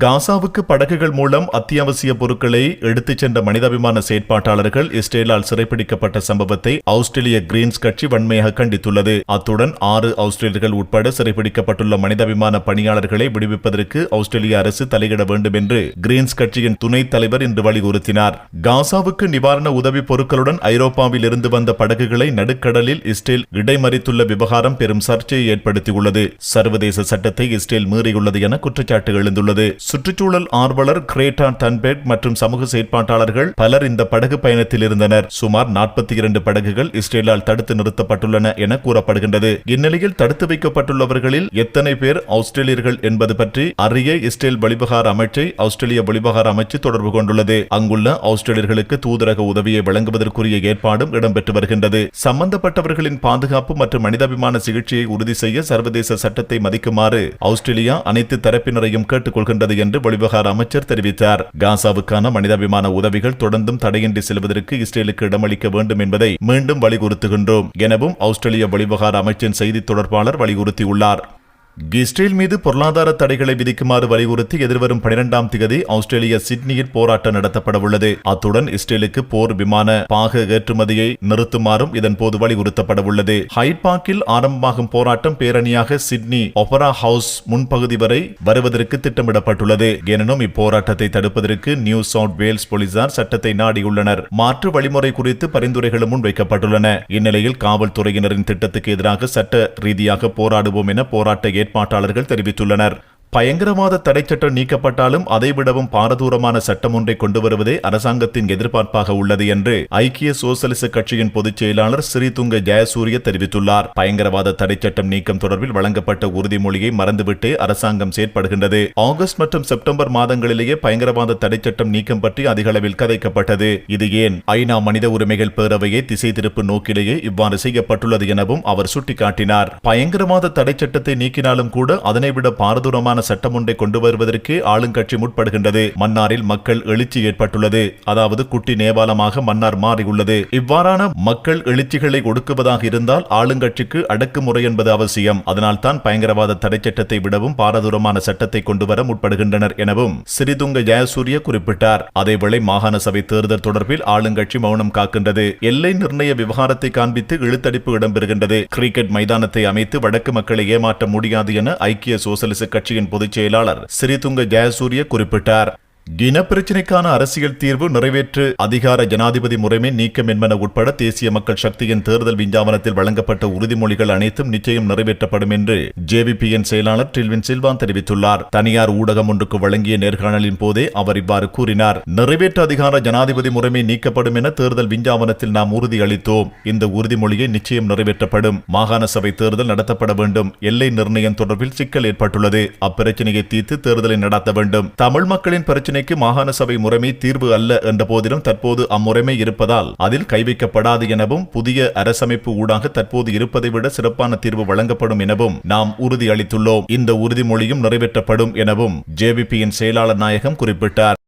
காசாவுக்கு படகுகள் மூலம் அத்தியாவசிய பொருட்களை எடுத்துச் சென்ற மனிதாபிமான செயற்பாட்டாளர்கள் இஸ்ரேலால் சிறைப்பிடிக்கப்பட்ட சம்பவத்தை ஆஸ்திரேலிய கிரீன்ஸ் கட்சி வன்மையாக கண்டித்துள்ளது. அத்துடன் ஆறு ஆஸ்திரேலியர்கள் உட்பட சிறைப்பிடிக்கப்பட்டுள்ள மனிதாபிமான பணியாளர்களை விடுவிப்பதற்கு ஆஸ்திரேலிய அரசு தலையிட வேண்டும் என்று கிரீன்ஸ் கட்சியின் துணைத் தலைவர் இன்று வலியுறுத்தினார். காசாவுக்கு நிவாரண உதவி பொருட்களுடன் ஐரோப்பாவில் இருந்து வந்த படகுகளை நடுக்கடலில் இஸ்ரேல் இடைமறித்துள்ள விவகாரம் பெரும் சர்ச்சையை ஏற்படுத்தியுள்ளது. சர்வதேச சட்டத்தை இஸ்ரேல் மீறியுள்ளது என குற்றச்சாட்டு எழுந்துள்ளது. சுற்றுச்சூழல் ஆர்வலர் கிரேட்டா டன்பெட் மற்றும் சமூக செயற்பாட்டாளர்கள் பலர் இந்த படகு பயணத்தில் இருந்தனர். சுமார் நாற்பத்தி இரண்டு படகுகள் இஸ்ரேலால் தடுத்து நிறுத்தப்பட்டுள்ளன என கூறப்படுகின்றது. இந்நிலையில் தடுத்து வைக்கப்பட்டுள்ளவர்களில் எத்தனை பேர் ஆஸ்திரேலியர்கள் என்பது பற்றி அறிய இஸ்ரேல் வெளிவகார அமைச்சை ஆஸ்திரேலிய வெளிவகார அமைச்சு தொடர்பு கொண்டுள்ளது. அங்குள்ள ஆஸ்திரேலியர்களுக்கு தூதரக உதவியை வழங்குவதற்குரிய ஏற்பாடும் இடம்பெற்று வருகின்றது. சம்பந்தப்பட்டவர்களின் பாதுகாப்பு மற்றும் மனிதாபிமான சிகிச்சையை உறுதி செய்ய சர்வதேச சட்டத்தை மதிக்குமாறு ஆஸ்திரேலியா அனைத்து தரப்பினரையும் கேட்டுக்கொள்கின்றது என்று வெளிவகார அமைச்சர் தெரிவித்தார். காசாவுக்கான மனிதாபிமான உதவிகள் தொடர்ந்தும் தடையின்றி செல்வதற்கு இஸ்ரேலுக்கு இடமளிக்க வேண்டும் என்பதை மீண்டும் வலியுறுத்துகின்றோம். எனவும் ஆஸ்திரேலிய வெளிவகார அமைச்சின் செய்தி தொடர்பாளர் வலியுறுத்தியுள்ளார். இஸ்ரேல் மீது பொருளாதார தடைகளை விதிக்குமாறு வலியுறுத்தி எதிர்வரும் பனிரெண்டாம் திகதி ஆஸ்திரேலிய சிட்னியில் போராட்டம் நடத்தப்பட உள்ளது அத்துடன் இஸ்ரேலுக்கு போர் விமான பாக ஏற்றுமதியை நிறுத்துமாறும் இதன் போது வலியுறுத்தப்பட உள்ளது ஹைட் பார்க்கில் ஆரம்பமாகும் போராட்டம் பேரணியாக சிட்னி ஒபரா ஹவுஸ் முன்பகுதி வரை வருவதற்கு திட்டமிடப்பட்டுள்ளது. எனினும் இப்போராட்டத்தை தடுப்பதற்கு நியூ சவுத் வேல்ஸ் போலீசார் சட்டத்தை நாடியுள்ளனர். மாற்று வழிமுறை குறித்து பரிந்துரைகளும் முன்வைக்கப்பட்டுள்ளன. இந்நிலையில் காவல்துறையினரின் திட்டத்துக்கு எதிராக சட்ட ரீதியாக போராடுவோம் என போராட்ட ஏற்பாட்டாளர்கள் தெரிவித்துள்ளனர். பயங்கரவாத தடைச்சட்டம் நீக்கப்பட்டாலும் அதைவிடவும் பாரதூரமான சட்டம் ஒன்றை கொண்டு வருவதே அரசாங்கத்தின் எதிர்பார்ப்பாக உள்ளது என்று ஐக்கிய சோசலிச கட்சியின் பொதுச் செயலாளர் ஸ்ரீதுங்க ஜெயசூரிய தெரிவித்துள்ளார். பயங்கரவாத தடைச்சட்டம் நீக்கம் தொடர்பில் வழங்கப்பட்ட உறுதிமொழியை மறந்துவிட்டே அரசாங்கம் செயற்படுகின்றது. ஆகஸ்ட் மற்றும் செப்டம்பர் மாதங்களிலேயே பயங்கரவாத தடைச்சட்டம் நீக்கம் பற்றி அதிகளவில் கதைக்கப்பட்டது. இது ஏன்? ஐநா மனித உரிமைகள் பேரவையை திசை திருப்பு நோக்கிலேயே இவ்வாறு செய்யப்பட்டுள்ளது எனவும் அவர் சுட்டிக்காட்டினார். பயங்கரவாத தடைச்சட்டத்தை நீக்கினாலும் கூட அதனைவிட பாரதூரமான தொடர்பான சட்டம் ஒன்றை கொண்டு வருவதற்கு ஆளுங்கட்சி முற்படுகின்றது. மன்னாரில் மக்கள் எழுச்சி ஏற்பட்டுள்ளது. அதாவது குட்டி நேபாளமாக மன்னார் மாறியுள்ளது. இவ்வாறான மக்கள் எழுச்சிகளை ஒடுக்குவதாக இருந்தால் ஆளுங்கட்சிக்கு அடக்குமுறை என்பது அவசியம். அதனால் தான் பயங்கரவாத தடைச்சட்டத்தை விடவும் பாரதூரமான சட்டத்தை கொண்டு வர முற்படுகின்றனர் எனவும் சிறிதுங்க ஜெயசூரிய குறிப்பிட்டார். அதேவேளை மாகாண சபை தேர்தல் தொடர்பில் ஆளுங்கட்சி மௌனம் காக்கின்றது. எல்லை நிர்ணய விவகாரத்தை காண்பித்து இழுத்தடிப்பு இடம்பெறுகின்றது. கிரிக்கெட் மைதானத்தை அமைத்து வடக்கு மக்களை ஏமாற்ற முடியாது என ஐக்கிய சோசலிச கட்சியின் பொதுச் செயலாளர் சிறிதுங்க ஜெயசூரிய குறிப்பிட்டார். இனப்பிரச்சினைக்கான அரசியல் தீர்வு நிறைவேற்று அதிகார ஜனாதிபதி முறைமை நீக்கம் என்பன உட்பட தேசிய மக்கள் சக்தியின் தேர்தல் விஞ்ஞாபனத்தில் வழங்கப்பட்ட உறுதிமொழிகள் அனைத்தும் நிச்சயம் நிறைவேற்றப்படும் என்று ஜேவிபியின் செயலாளர் டில்வின் சில்வான் தெரிவித்துள்ளார். தனியார் ஊடகம் ஒன்றுக்கு வழங்கிய நேர்காணலின் போதே அவர் இவ்வாறு கூறினார். நிறைவேற்று அதிகார ஜனாதிபதி முறைமை நீக்கப்படும் என தேர்தல் விஞ்ஞாபனத்தில் நாம் உறுதியளித்தோம் இந்த உறுதிமொழியை நிச்சயம் நிறைவேற்றப்படும். மாகாண சபை தேர்தல் நடத்தப்பட வேண்டும். எல்லை நிர்ணயம் தொடர்பில் சிக்கல் ஏற்பட்டுள்ளது. அப்பிரச்சனையை தீர்த்து தேர்தலை நடத்த வேண்டும். தமிழ் மக்களின் பிரச்சனை பிரச்சினைக்கு மாகாண சபை முறைமை தீர்வு அல்ல என்ற போதிலும் தற்போது அம்முறைமை இருப்பதால் அதில் கைவிக்கப்படாது எனவும் புதிய அரசமைப்பு ஊடாக தற்போது இருப்பதை விட சிறப்பான தீர்வு வழங்கப்படும் எனவும் நாம் உறுதியளித்துள்ளோம். இந்த உறுதிமொழியும் நிறைவேற்றப்படும் எனவும் ஜேவிபியின் செயலாளர் நாயகம் குறிப்பிட்டார்.